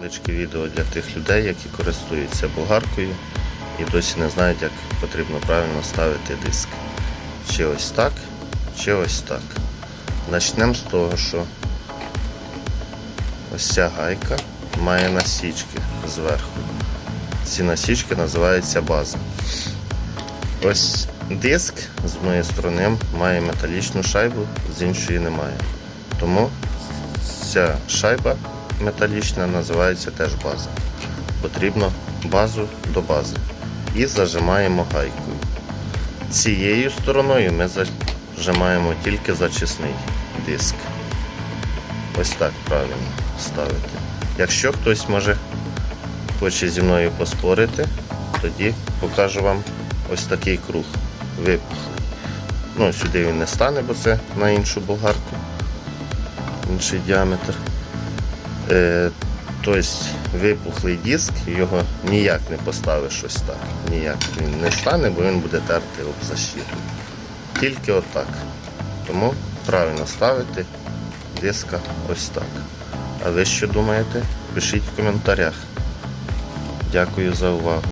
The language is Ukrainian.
Невеличке відео для тих людей, які користуються болгаркою і досі не знають, як потрібно правильно ставити диск. Чи ось так, чи ось так. Почнемо з того, що ось ця гайка має насічки зверху. Ці насічки називаються база. Ось диск з моєї сторони має металічну шайбу, з іншої немає. Тому ця шайба металічна називається теж база. Потрібно базу до бази. І зажимаємо гайкою. Цією стороною ми зажимаємо тільки зачисний диск. Ось так правильно ставити. Якщо хтось може хоче зі мною поспорити, тоді покажу вам ось такий круг випухлий. Ну, сюди він не стане, бо це на іншу болгарку, інший діаметр. Е, тобто випухлий диск, його ніяк не поставиш ось так. Ніяк він не стане, бо він буде терти об защиту. Тільки отак. Тому правильно ставити диска ось так. А ви що думаєте? Пишіть в коментарях. Дякую за увагу.